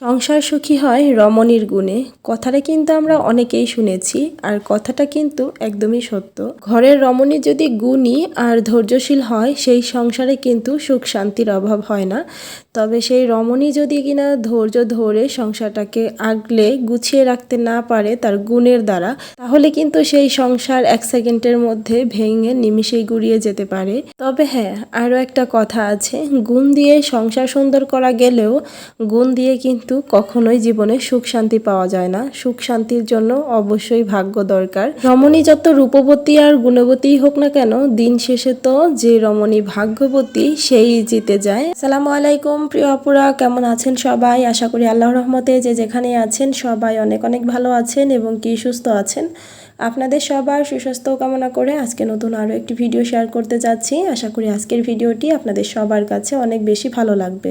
সংসার সুখী হয় রমণীর গুণে। কথাটা কিন্তু আমরা অনেকেই শুনেছি আর কথাটা কিন্তু একদমই সত্য। ঘরের রমণী যদি গুণী আর ধৈর্যশীল হয়, সেই সংসারে কিন্তু সুখ শান্তির অভাব হয় না। তবে সেই রমণী যদি কিনা ধৈর্য ধরে সংসারটাকে আগলে গুছিয়ে রাখতে না পারে তার গুণের দ্বারা, তাহলে কিন্তু সেই সংসার এক সেকেন্ডের মধ্যে ভেঙে নিমিষেই গুড়িয়ে যেতে পারে। তবে হ্যাঁ আরও একটা কথা আছে। গুণ দিয়ে সংসার সুন্দর করা গেলেও গুণ দিয়ে কিন্তু কখনোই জীবনে সুখ শান্তি পাওয়া যায় না। সুখ শান্তির জন্য অবশ্যই ভাগ্য দরকার। রমণী যত রূপবতী আর গুণবতী হোক না কেন, দিন শেষে তো যে রমণী ভাগ্যবতী, সেই জিতে যায়। সালামু আলাইকুম। প্রিয় আপুরা, কেমন আছেন সবাই? আশা করি আল্লাহ রহমতে যে যেখানে আছেন, সবাই অনেক অনেক ভালো আছেন এবং কি সুস্থ আছেন। আপনাদের সবার সুস্বাস্থ্য কামনা করে আজকে নতুন আরও একটি ভিডিও শেয়ার করতে যাচ্ছি। আশা করি আজকের ভিডিওটি আপনাদের সবার কাছে অনেক বেশি ভালো লাগবে।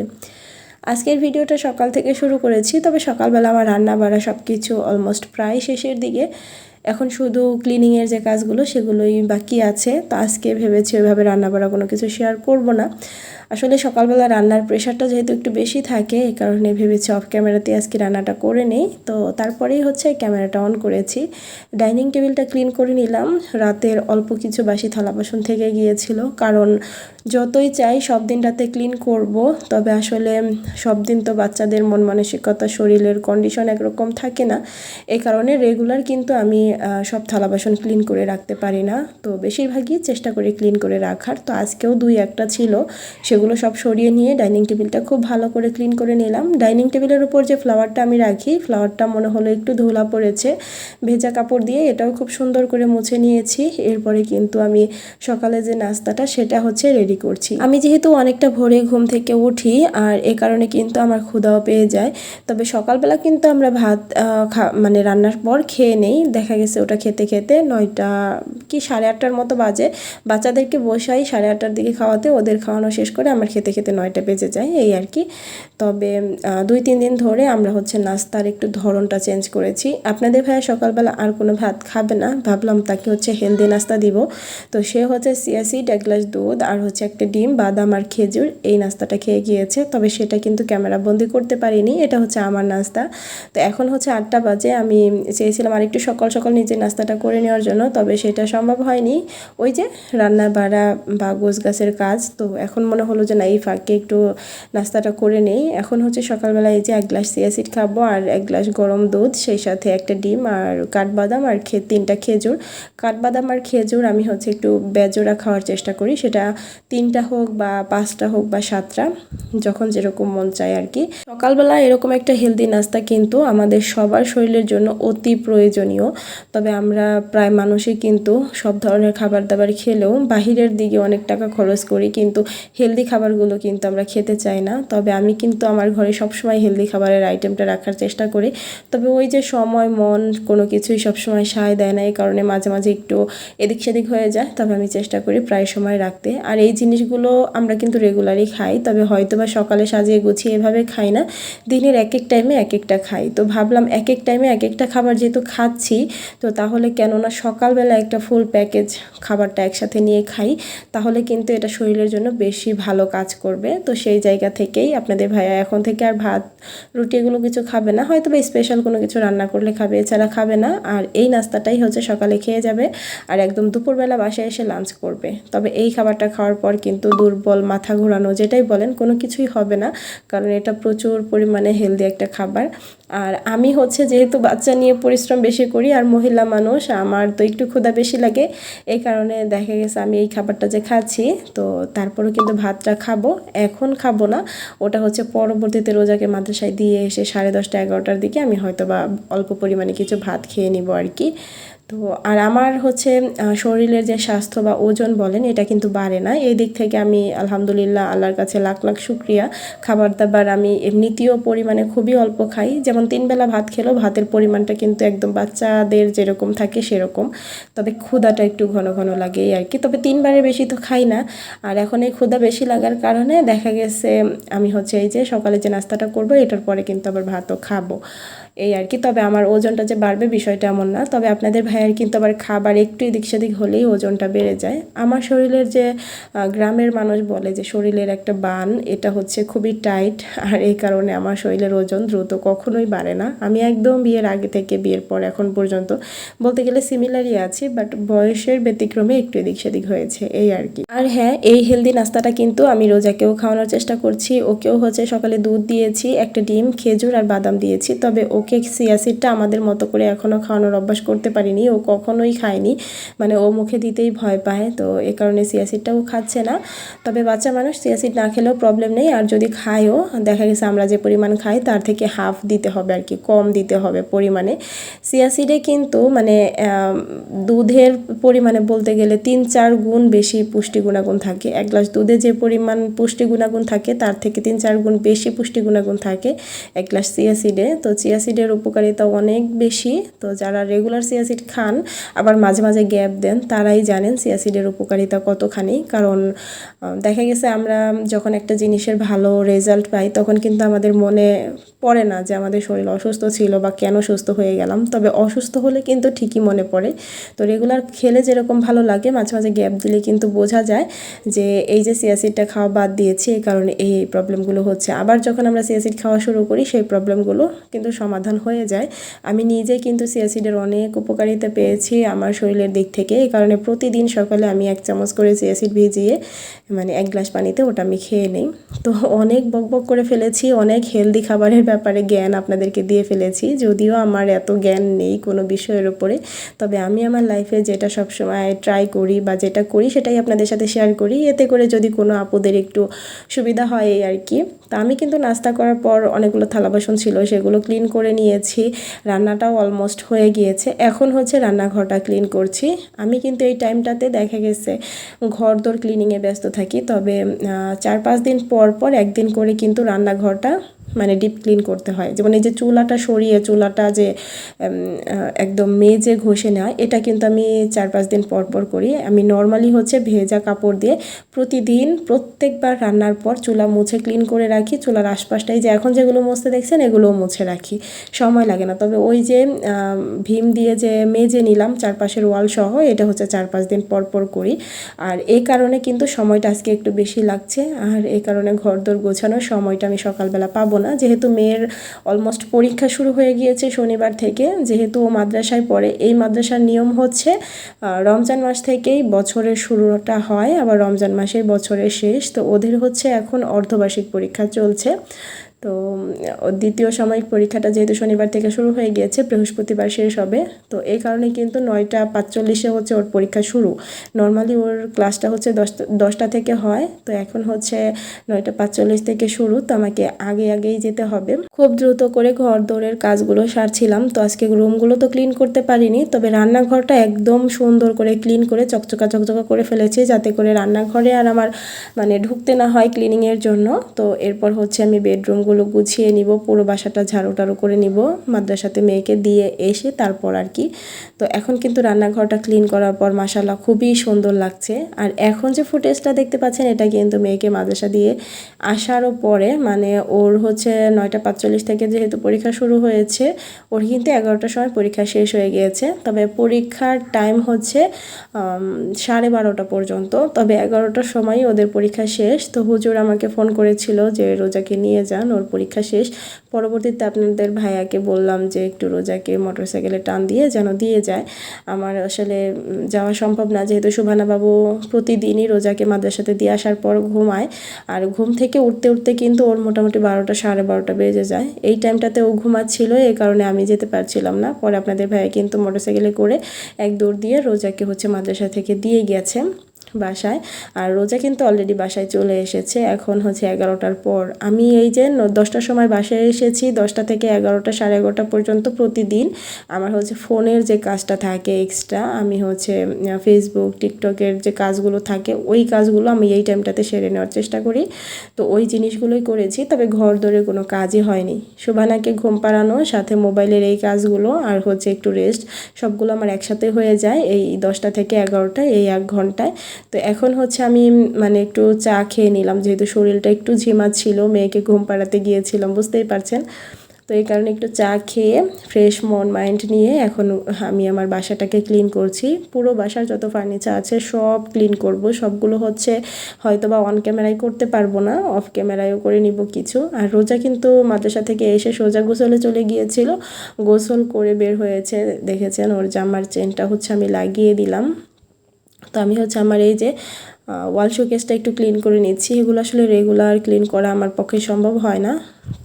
আজকের ভিডিওটা সকাল থেকে শুরু করেছি, তবে সকালবেলা আমার রান্না বাড়া সব কিছু অলমোস্ট প্রায় শেষের দিকে। এখন শুধু ক্লিনিংয়ের যে কাজগুলো সেগুলোই বাকি আছে। তো আজকে ভেবেছি ওইভাবে রান্না বাড়া কোনো কিছু শেয়ার করব না। আসলে সকালবেলা রান্নার প্রেশারটা যেহেতু একটু বেশি থাকে, এই কারণে ভেবেছি অফ ক্যামেরাতে আজকে রান্নাটা করে নেই। তো তারপরেই হচ্ছে ক্যামেরাটা অন করেছি। ডাইনিং টেবিলটা ক্লিন করে নিলাম। রাতের অল্প কিছু বাসি থালা বাসন থেকে গিয়েছিল। কারণ যতই চাই সব দিন রাতে ক্লিন করব। তবে আসলে সব দিন তো বাচ্চাদের মন মানসিকতা শরীরের কন্ডিশন একরকম থাকে না। এই কারণে রেগুলার কিন্তু আমি সব থালা বাসন ক্লিন করে রাখতে পারি না। তো বেশিরভাগই চেষ্টা করি ক্লিন করে রাখার। তো আজকেও দুই একটা ছিল। সেগুলো সব সরিয়ে নিয়ে ডাইনিং টেবিলটা খুব ভালো করে ক্লিন করে নিলাম। ডাইনিং টেবিলের উপর যে ফ্লাওয়ারটা আমি রাখি ফ্লাওয়ারটা মনে হলো একটু ধুলা পড়েছে। ভেজা কাপড় দিয়ে এটাও খুব সুন্দর করে মুছে নিয়েছি। এরপরে কিন্তু আমি সকালে যে নাস্তাটা, সেটা হচ্ছে রেডি করছি। আমি যেহেতু অনেকটা ভোরে ঘুম থেকে উঠি, আর এ কারণে কিন্তু আমার ক্ষুদাও পেয়ে যায়। তবে সকালবেলা কিন্তু আমরা ভাত মানে রান্নার পর খেয়ে নেই। দেখা ওটা খেতে খেতে নয়টা কি সাড়ে আটটার মতো বাজে। বাচ্চাদেরকে বসাই সাড়ে আটটার দিকে খাওয়াতে ওদের খাওয়ানো শেষ করে আমার খেতে খেতে নয়টা বেজে যায়, এই আর কি। তবে দুই তিন দিন ধরে আমরা হচ্ছে নাস্তার একটু ধরনটা চেঞ্জ করেছি। আপনাদের ভাইয়া সকালবেলা আর কোনো ভাত খাবে না? ভাবলাম তাকে হচ্ছে হেলদি নাস্তা দিব। তো সে হচ্ছে সিয়াসিড এক গ্লাস দুধ আর হচ্ছে একটা ডিম, বাদাম আর খেজুর এই নাস্তাটা খেয়ে গিয়েছে। তবে সেটা কিন্তু ক্যামেরা বন্দি করতে পারিনি, এটা হচ্ছে আমার নাস্তা। তো এখন হচ্ছে আটটা বাজে, আমি চেয়েছিলাম আর একটু সকাল সকাল নিজের নাস্তাটা করে নেওয়ার জন্য, তবে সেটা সম্ভব হয়নি। ওই যে রান্না বাড়া বা গোছ গাছের কাজ, তো এখন মনে হলো যে না, এই ফাঁকে একটু নাস্তাটা করে নেই। এখন হচ্ছে সকালবেলা এই যে এক গ্লাস সিয়াসিড খাব আর এক গ্লাস গরম দুধ, সেই সাথে একটা ডিম আর কাঠবাদাম আর খে, তিনটা খেজুর। কাঠবাদাম আর খেজুর আমি হচ্ছে একটু বেজোড়া খাওয়ার চেষ্টা করি, সেটা তিনটা হোক বা পাঁচটা হোক বা সাতটা, যখন যেরকম মন চায় আর কি। সকালবেলা এরকম একটা হেলদি নাস্তা কিন্তু আমাদের সবার শরীরের জন্য অতি প্রয়োজনীয়। তবে আমরা প্রায় মানুষই কিন্তু সব ধরনের খাবার দাবার খেলেও বাহিরের দিকে অনেক টাকা খরচ করি, কিন্তু হেলদি খাবারগুলো কিন্তু আমরা খেতে চাই না। তবে আমি কিন্তু আমার ঘরে সবসময় হেলদি খাবারের আইটেমটা রাখার চেষ্টা করি। তবে ওই যে সময়, মন কোনো কিছুই সবসময় সায় দেয় না, এই কারণে মাঝে মাঝে একটু এদিক সেদিক হয়ে যায়। তবে আমি চেষ্টা করি প্রায় সময় রাখতে। আর এই জিনিসগুলো আমরা কিন্তু রেগুলারই খাই, তবে হয়তো বা সকালে সাজিয়ে গুছিয়ে এভাবে খাই না। দিনের এক এক টাইমে এক একটা খাই। তো ভাবলাম এক এক টাইমে এক একটা খাবার যেহেতু খাচ্ছি তো তাহলে কেননা সকালবেলা একটা ফুল প্যাকেজ খাবারটা একসাথে নিয়ে খাই, তাহলে কিন্তু এটা শরীরের জন্য বেশি ভালো কাজ করবে। তো সেই জায়গা থেকেই আপনাদের ভাইয়া এখন থেকে আর ভাত, রুটি এগুলো কিছু খাবে না, হয়তো বা স্পেশাল কোনো কিছু রান্না করলে খাবে, এছাড়া খাবে না। আর এই নাস্তাটাই হচ্ছে সকালে খেয়ে যাবে আর একদম দুপুরবেলা বাসায় এসে লাঞ্চ করবে। তবে এই খাবারটা খাওয়ার পর কিন্তু দুর্বল মাথা ঘোরানো, যেটাই বলেন কোনো কিছুই হবে না, কারণ এটা প্রচুর পরিমাণে হেলদি একটা খাবার। আর আমি হচ্ছে যেহেতু বাচ্চা নিয়ে পরিশ্রম বেশি করি আর মহিলা মানুষ, আমার তো একটু ক্ষুধা বেশি লাগে। এই কারণে দেখা গেছে আমি এই খাবারটা যে খাচ্ছি, তো তারপরেও কিন্তু ভাতটা খাব। এখন খাব না, ওটা হচ্ছে পরবর্তীতে রোজাকে মাদ্রাসায় দিয়ে এসে সাড়ে দশটা, এগারোটার দিকে আমি হয়তো বা অল্প পরিমাণে কিছু ভাত খেয়ে নিব আর কি। তো আর আমার হচ্ছে শরীরের যে স্বাস্থ্য বা ওজন বলেন, এটা কিন্তু বাড়ে না। এই দিক থেকে আমি আলহামদুলিল্লাহ আল্লাহর কাছে লাখ লাখ শুক্রিয়া। খাবার দাবার আমি এমনিতেও পরিমাণে খুবই অল্প খাই। যেমন তিন বেলা ভাত খেলেও ভাতের পরিমাণটা কিন্তু একদম বাচ্চাদের যেরকম থাকে সেরকম। তবে ক্ষুদাটা একটু ঘন ঘন লাগে আর কি। তবে তিনবারের বেশি তো খাই না। আর এখন এই ক্ষুদা বেশি লাগার কারণে দেখা গেছে, আমি হচ্ছে এই যে সকালে যে নাস্তাটা করব, এটার পরে কিন্তু আবার ভাতও খাব। এই আর কি। তবে আমার ওজনটা যে বাড়বে বিষয়টা এমন না। তবে আপনাদের ভাইয়ের কিন্তু আবার খাবার একটু এদিক সেদিক হলেই ওজনটা বেড়ে যায়। আমার শরীরের যে গ্রামের মানুষ বলে যে শরীরের একটা বান, এটা হচ্ছে খুবই টাইট। আর এই কারণে আমার শরীরের ওজন দ্রুত কখনোই বাড়ে না। আমি একদম বিয়ের আগে থেকে বিয়ের পর এখন পর্যন্ত বলতে গেলে সিমিলারই আছি বাট বয়সের ব্যতিক্রমে একটু এদিক সেদিক হয়েছে, এই আর কি। আর হ্যাঁ এই হেলদি নাস্তাটা কিন্তু আমি রোজাকেও খাওয়ানোর চেষ্টা করছি। ওকেও হচ্ছে সকালে দুধ দিয়েছি, একটা ডিম, খেজুর আর বাদাম দিয়েছি। তবে ওকে সিয়াসিডটা আমাদের মতো করে এখনও খাওয়ানোর অভ্যাস করতে পারিনি, ও কখনোই খায়নি। মানে ও মুখে দিতেই ভয় পায়, তো এ কারণে সিয়াসিডটাও খাচ্ছে না। তবে বাচ্চা মানুষ সিয়াসিড না খেলেও প্রবলেম নেই, আর যদি খায়ও, দেখা গেছে আমরা যে পরিমাণ খাই, তার থেকে হাফ দিতে হবে আর কি, কম দিতে হবে পরিমাণে। সিয়াসিডে কিন্তু মানে দুধের পরিমাণে বলতে গেলে তিন চার গুণ বেশি পুষ্টি গুণাগুণ থাকে। এক গ্লাস দুধে যে পরিমাণ পুষ্টি গুণাগুণ থাকে, তার থেকে তিন চার গুণ বেশি পুষ্টি গুণাগুণ থাকে এক গ্লাস চিয়াসিডে তো চিয়াসিডের উপকারিতা অনেক বেশি। তো যারা রেগুলার চিয়াসিড খান, আবার মাঝে মাঝে গ্যাপ দেন, তারাই জানেন চিয়াসিডের উপকারিতা কতখানি। কারণ দেখা গেছে আমরা যখন একটা জিনিসের ভালো রেজাল্ট পাই, তখন কিন্তু আমাদের মনে পড়ে না যে আমাদের শরীর অসুস্থ ছিল বা কেন সুস্থ হয়ে গেলাম। তবে অসুস্থ হলে কিন্তু ঠিকই মনে পড়ে। তো রেগুলার খেলে যেরকম ভালো লাগে, মাঝে মাঝে গ্যাপ দিলে কিন্তু বোঝা যায় যে এই যে সিয়াসিডটা খাওয়া বাদ দিয়েছি এই কারণে এই এই প্রবলেমগুলো হচ্ছে। আবার যখন আমরা সিয়াসিড খাওয়া শুরু করি, সেই প্রবলেমগুলো কিন্তু সমাধান হয়ে যায়। আমি নিজে কিন্তু সিয়াসিডের অনেক উপকারিতা পেয়েছি আমার শরীরের দিক থেকে। এই কারণে প্রতিদিন সকালে আমি এক চামচ করে সিয়াসিড ভিজিয়ে মানে এক গ্লাস পানিতে ওটা আমি খেয়ে নিই। তো অনেক বক বক করে ফেলেছি, অনেক হেলদি খাবারের ব্যাপারে জ্ঞান আপনাদেরকে দিয়ে ফেলেছি। যদিও আমার এত জ্ঞান নেই কোনো বিষয়ের উপরে, তবে আমি আমার লাইফে যেটা সবসময় ট্রাই করি বা যেটা করি সেটাই আপনাদের সাথে শেয়ার করি। এতে করে যদি কোনো আপুদের একটু সুবিধা হয় আর কি। তা আমি কিন্তু নাস্তা করার পর অনেকগুলো থালা বাসন ছিল, সেগুলো ক্লিন করে নিয়েছি। রান্নাটাও অলমোস্ট হয়ে গিয়েছে। এখন হচ্ছে রান্নাঘরটা ক্লিন করছি। আমি কিন্তু এই টাইমটাতে দেখা গেছে ঘর দোর ক্লিনিংয়ে ব্যস্ত থাকি। তবে চার পাঁচ দিন পর পর একদিন করে কিন্তু রান্নাঘরটা মানে ডিপ ক্লিন করতে হয়। যেমন এই যে চুলাটা সরিয়ে, চুলাটা যে একদম মেজে ঘষে নেওয়া, এটা কিন্তু আমি চার পাঁচ দিন পর পর করি। আমি নর্মালি হচ্ছে ভেজা কাপড় দিয়ে প্রতিদিন প্রত্যেকবার রান্নার পর চুলা মুছে ক্লিন করে রাখি। চুলার আশপাশটাই যে, এখন যেগুলো মুছতে দেখছেন, এগুলোও মুছে রাখি। সময় লাগে না। তবে ওই যে ভীম দিয়ে যে মেজে নিলাম চারপাশের ওয়াল সহ, এটা হচ্ছে চার পাঁচ দিন পর পর করি। আর এই কারণে কিন্তু সময়টা আজকে একটু বেশি লাগছে। আর এই কারণে ঘর দোর গোছানোর সময়টা আমি সকালবেলা পাবো না। যেহেতু মেয়ের অলমোস্ট পরীক্ষা শুরু হয়ে গিয়েছে শনিবার থেকে, যেহেতু ও মাদ্রাসায় পড়ে। এই মাদ্রাসার নিয়ম হচ্ছে রমজান মাস থেকেই বছরের শুরুটা হয়, আবার রমজান মাসের বছরের শেষ। তো ওদের হচ্ছে এখন অর্ধবার্ষিক পরীক্ষা চলছে। তো দ্বিতীয় সাময়িক পরীক্ষাটা যেহেতু শনিবার থেকে শুরু হয়ে গিয়েছে, বৃহস্পতিবার শেষ হবে। তো এই কারণে কিন্তু নয়টা পাঁচচল্লিশে হচ্ছে ওর পরীক্ষা শুরু। নর্মালি ওর ক্লাসটা হচ্ছে দশটা দশটা থেকে হয়। তো এখন হচ্ছে নয়টা পাঁচচল্লিশ থেকে শুরু। তো আমাকে আগে আগেই যেতে হবে। খুব দ্রুত করে ঘর দৌড়ের কাজগুলো সারছিলাম। তো আজকে রুমগুলো তো ক্লিন করতে পারিনি। তবে রান্নাঘরটা একদম সুন্দর করে ক্লিন করে চকচকা চকচকা করে ফেলেছি যাতে করে রান্নাঘরে আর আমার মানে ঢুকতে না হয় ক্লিনিংয়ের জন্য। তো এরপর হচ্ছে আমি বেডরুমগুলো গুছিয়ে নিব, পুরো বাসাটা ঝাড়ু টাড়ু করে নিব, মাদ্রাসাতে মেয়েকে দিয়ে এসে তারপর আর কি। তো এখন কিন্তু রান্নাঘরটা ক্লিন করার পর মাসাল্লাহ খুবই সুন্দর লাগছে। আর এখন যে ফুটেজটা দেখতে পাচ্ছেন, এটা কিন্তু মেয়েকে মাদ্রাসা দিয়ে আসারও পরে মানে ওর হচ্ছে নয়টা পাঁচচল্লিশ থেকে যেহেতু পরীক্ষা শুরু হয়েছে, ওর কিন্তু এগারোটার সময় পরীক্ষা শেষ হয়ে গিয়েছে। তবে পরীক্ষার টাইম হচ্ছে সাড়ে বারোটা পর্যন্ত। তবে এগারোটার সময় ওদের পরীক্ষা শেষ। তো হুজুর আমাকে ফোন করেছিল যে রোজাকে নিয়ে যান, ওর পরীক্ষা শেষ। পরবর্তীতে আপনাদের ভাইয়াকে বললাম যে, একটু রোজাকে মোটরসাইকেলে টান দিয়ে যেন দিয়ে যায়। আমার আসলে যাওয়া সম্ভব না, যেহেতু সুভানা বাবু প্রতিদিনই রোজাকে মাদ্রাসাতে দিয়ে আসার পর ঘুমায়। আর ঘুম থেকে উঠতে উঠতে কিন্তু ওর মোটামুটি বারোটা সাড়ে বারোটা বেজে যায়। এই টাইমটাতে ও ঘুমাচ্ছিল এই কারণে আমি যেতে পারছিলাম না। পরে আপনাদের ভাইয়া কিন্তু মোটরসাইকেলে করে এক দৌড় দিয়ে রোজাকে হচ্ছে মাদ্রাসা থেকে দিয়ে গেছে বাসায়। আর রোজা কিন্তু অলরেডি বাসায় চলে এসেছে। এখন হচ্ছে এগারোটার পর। আমি এই যে দশটার সময় বাসায় এসেছি, দশটা থেকে এগারোটা, সাড়ে এগারোটা পর্যন্ত প্রতিদিন আমার হচ্ছে ফোনের যে কাজটা থাকে এক্সট্রা আমি হচ্ছে ফেসবুক টিকটকের যে কাজগুলো থাকে, ওই কাজগুলো আমি এই টাইমটাতে সেরে নেওয়ার চেষ্টা করি। তো ওই জিনিসগুলোই করেছি, তবে ঘর দরে কোনো কাজই হয়নি। শোভানাকে ঘুম পাড়ানো, সাথে মোবাইলের এই কাজগুলো, আর হচ্ছে একটু রেস্ট সবগুলো আমার একসাথে হয়ে যায় এই দশটা থেকে এগারোটা এই এক ঘন্টায়। তো এখন হচ্ছে আমি মানে একটু চা খেয়ে নিলাম, যেহেতু শরীরটা একটু ঝিমাচ্ছিল মেয়েকে ঘুম পাড়াতে গিয়েছিলাম, বুঝতেই পারছেন? তো এই কারণে একটু চা খেয়ে ফ্রেশ মন মাইন্ড নিয়ে এখন আমি আমার বাসাটাকে ক্লিন করছি। পুরো বাসার যত ফার্নিচার আছে সব ক্লিন করব। সবগুলো হচ্ছে হয়তো বা অন ক্যামেরায় করতে পারব না অফ ক্যামেরায়ও করে নিব কিছু। আর রোজা কিন্তু মাদ্রাসা থেকে এসে সোজা গোসলে চলে গিয়েছিল, গোসল করে বের হয়েছে, দেখেছেন? ওর জামার চেনটা হচ্ছে আমি লাগিয়ে দিলাম। তো আমি হচ্ছে আমার এই যে ওয়াল শোকেসটা একটু ক্লিন করে নিচ্ছি। এগুলো আসলে রেগুলার ক্লিন করা আমার পক্ষে সম্ভব হয় না।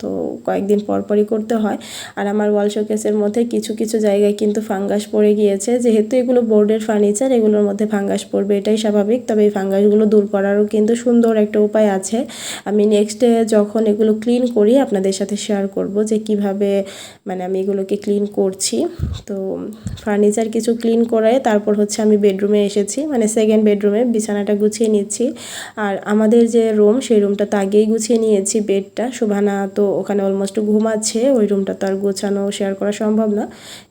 তো কয়েকদিন পরপরই করতে হয়। আর আমার ওয়াল শোকেসের মধ্যে কিছু কিছু জায়গায় কিন্তু ফাঙ্গাস পড়ে গিয়েছে। যেহেতু এগুলো বোর্ডের ফার্নিচার, এগুলোর মধ্যে ফাঙ্গাস পড়বে, এটাই স্বাভাবিক। তবে এই ফাঙ্গাসগুলো দূর করারও কিন্তু সুন্দর একটা উপায় আছে। আমি নেক্সট যখন এগুলো ক্লিন করি, আপনাদের সাথে শেয়ার করব যে কীভাবে মানে আমি এগুলোকে ক্লিন করছি। তো ফার্নিচার কিছু ক্লিন করে তারপর হচ্ছে আমি বেডরুমে এসেছি। মানে সেকেন্ড বেডরুমে বিছানাটা গুছিয়ে নিচ্ছি। আর আমাদের যে রুম সেই রুমটা তো আগেই গুছিয়ে নিয়েছি বেডটা শোভানা তো ওখানে অলমোস্ট ঘুমাচ্ছে, ওই রুমটা তো আর গোছানো শেয়ার করা সম্ভব না।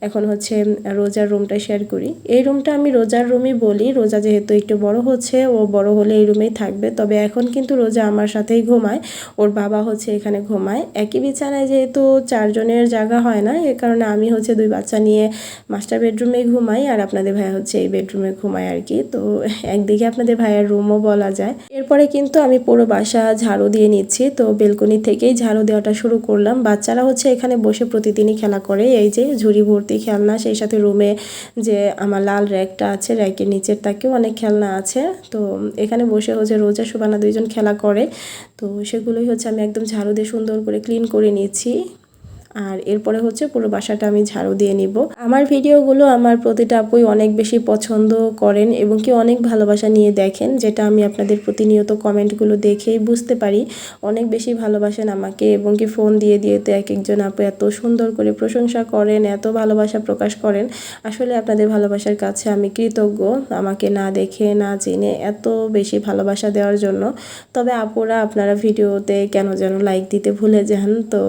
এখন হচ্ছে রোজার রুমটা শেয়ার করি। এই রুমটা আমি রোজার রুমই বলি, রোজা যেহেতু একটু বড় হচ্ছে, ও বড় হলে এই রুমেই থাকবে। তবে এখন কিন্তু রোজা আমার সাথেই ঘুমায়, ওর বাবা হচ্ছে এখানে ঘুমায়। একই বিছানায় যেহেতু চারজনের জায়গা হয় না, এ কারণে আমি হচ্ছে দুই বাচ্চা নিয়ে মাস্টার বেডরুমে ঘুমাই, আর আপনাদের ভাইয়া হচ্ছে এই বেডরুমে ঘুমায় আর কি। তো একদিকে আপনাদের ভাইয়ার রুমও বলা যায়। এরপরে কিন্তু আমি পুরো বাসা ঝাড়ু দিয়ে নিচ্ছি। তো বেলকনি থেকেই ঝাড়ু দেওয়াটা শুরু করলাম। বাচ্চারা হচ্ছে এখানে বসে প্রতিদিনই খেলা করে। এই যে ঝুড়ি ভর্তি খেলনা, সেই সাথে রুমে যে আমার লাল র্যাকটা আছে, র্যাকের নিচের তাকেও অনেক খেলনা আছে। তো এখানে বসে হচ্ছে রোজা, সুবানা দুইজন খেলা করে। তো সেগুলোই হচ্ছে আমি একদম ঝাড়ু দিয়ে সুন্দর করে ক্লিন করে নিচ্ছি। আর এরপরে হচ্ছে পুরো বাসাটা আমি ঝাড়ু দিয়ে নিব। আমার ভিডিওগুলো আমার প্রতিটা আপুই অনেক বেশি পছন্দ করেন এবং কি অনেক ভালোবাসা নিয়ে দেখেন, যেটা আমি আপনাদের প্রতিনিয়ত কমেন্টগুলো দেখেই বুঝতে পারি। অনেক বেশি ভালোবাসেন আমাকে এবং কি ফোন দিয়ে দিয়ে তো এক একজন আপু এত সুন্দর করে প্রশংসা করেন, এত ভালোবাসা প্রকাশ করেন। আসলে আপনাদের ভালোবাসার কাছে আমি কৃতজ্ঞ, আমাকে না দেখে, না জেনে এত বেশি ভালোবাসা দেওয়ার জন্য। তবে আপুরা আপনারা ভিডিওতে কেন যেন লাইক দিতে ভুলে যান, তো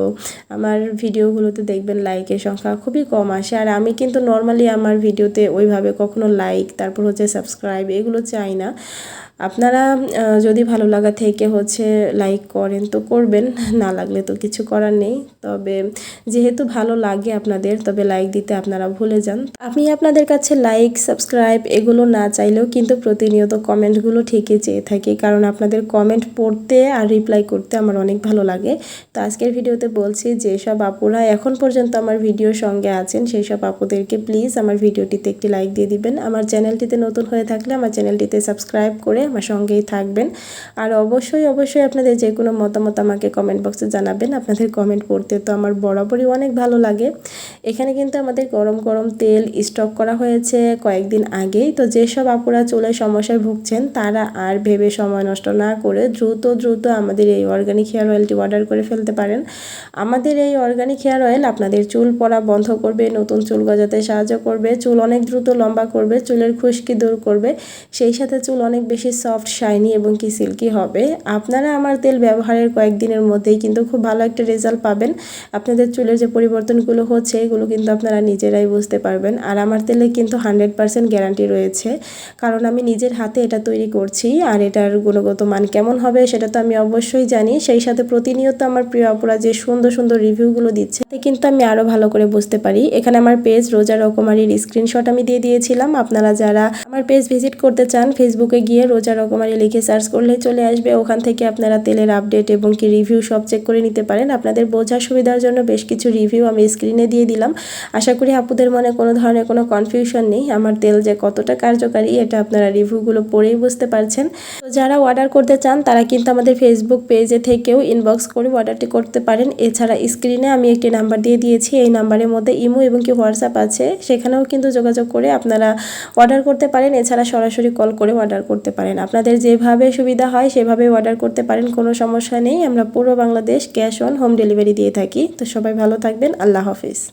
আমার ভিডিওগুলোতে দেখবেন লাইকের সংখ্যা খুবই কম আসে। আর আমি কিন্তু নর্মালি আমার ভিডিওতে ওইভাবে কখনো লাইক তারপর হচ্ছে সাবস্ক্রাইব এগুলো চাই না। আপনারা যদি ভালো লাগা থেকে হচ্ছে লাইক করেন তো করবেন, না লাগলে তো কিছু করার নেই। তবে যেহেতু ভালো লাগে আপনাদের, তবে লাইক দিতে আপনারা ভুলে যান। আমি আপনাদের কাছে লাইক সাবস্ক্রাইব এগুলো না চাইলেও কিন্তু প্রতিনিয়ত কমেন্টগুলো ঠিকই চেয়ে থাকি, কারণ আপনাদের কমেন্ট পড়তে আর রিপ্লাই করতে আমার অনেক ভালো লাগে। তো আজকের ভিডিওতে বলছি যেসব আপুরা এখন পর্যন্ত আমার ভিডিওর সঙ্গে আছেন, সেই সব আপুদেরকে প্লিজ আমার ভিডিওটিতে একটি লাইক দিয়ে দিবেন। আমার চ্যানেলটিতে নতুন হয়ে থাকলে আমার চ্যানেলটিতে সাবস্ক্রাইব করে আমার সঙ্গেই থাকবেন। আর অবশ্যই অবশ্যই আপনাদের যে কোনো মতামত আমাকে কমেন্ট বক্সে জানাবেন। আপনাদের কমেন্ট পড়তে তো আমার বরাবরই অনেক ভালো লাগে। এখানে কিন্তু আমাদের গরম গরম তেল স্টক করা হয়েছে কয়েকদিন আগেই। তো যেসব আপুরা চুলের সমস্যায় ভুগছেন, তারা আর ভেবে সময় নষ্ট না করে দ্রুত দ্রুত আমাদের এই অর্গানিক হেয়ার অয়েলটি অর্ডার করে ফেলতে পারেন। আমাদের এই অর্গানিক হেয়ার অয়েল আপনাদের চুল পড়া বন্ধ করবে, নতুন চুল গজাতে সাহায্য করবে, চুল অনেক দ্রুত লম্বা করবে, চুলের খুশকি দূর করবে, সেই সাথে চুল অনেক বেশি সফট শাইনি এবং কি সিল্কি হবে। আপনারা আমার তেল ব্যবহারের কয়েকদিনের মধ্যেই কিন্তু খুব ভালো একটা রেজাল্ট পাবেন। আপনাদের চুলের যে পরিবর্তনগুলো হচ্ছে, এগুলো কিন্তু আপনারা নিজেরাই বুঝতে পারবেন। আর আমার তেলে কিন্তু হান্ড্রেড পারসেন্ট গ্যারান্টি রয়েছে। কারণ আমি নিজের হাতে এটা তৈরি করছি, আর এটার গুণগত মান কেমন হবে সেটা তো আমি অবশ্যই জানি। সেই সাথে প্রতিনিয়ত আমার প্রিয় অপরা যে সুন্দর সুন্দর রিভিউগুলো দিচ্ছে, তাতে কিন্তু আমি আরও ভালো করে বুঝতে পারি। এখানে আমার পেজ রোজা রকমারির স্ক্রিনশট আমি দিয়ে দিয়েছিলাম। আপনারা যারা আমার পেজ ভিজিট করতে চান ফেসবুকে গিয়ে রোজা রকমারি লিখে সার্চ করলে চলে আসবে। ওখান থেকে আপনারা তেলের আপডেট এবং কি রিভিউ সব চেক করে নিতে পারেন। আপনাদের বোঝার সুবিধার জন্য বেশ কিছু রিভিউ আমি স্ক্রিনে দিয়ে দিলাম। আশা করি আপুদের মনে কোনো ধরনের কোনো কনফিউশন নেই। আমার তেল যে কতটা কার্যকারী, এটা আপনারা রিভিউগুলো পড়েই বুঝতে পারছেন। তো যারা অর্ডার করতে চান, তারা কিন্তু আমাদের ফেসবুক পেজে থেকেও ইনবক্স করে অর্ডারটি করতে পারেন। এছাড়া স্ক্রিনে আমি একটি নাম্বার দিয়ে দিয়েছি। এই নাম্বারের মধ্যে ইমো এবং কি হোয়াটসঅ্যাপ আছে। সেখানেও কিন্তু যোগাযোগ করে আপনারা অর্ডার করতে পারেন। এছাড়া সরাসরি কল করে অর্ডার করতে পারেন। আপনাদের যেভাবে সুবিধা হয় সেভাবে অর্ডার করতে পারেন, কোনো সমস্যা নেই। আমরা পুরো Bangladesh cash on home delivery দিয়ে থাকি। তো সবাই ভালো থাকবেন। আল্লাহ হাফিজ।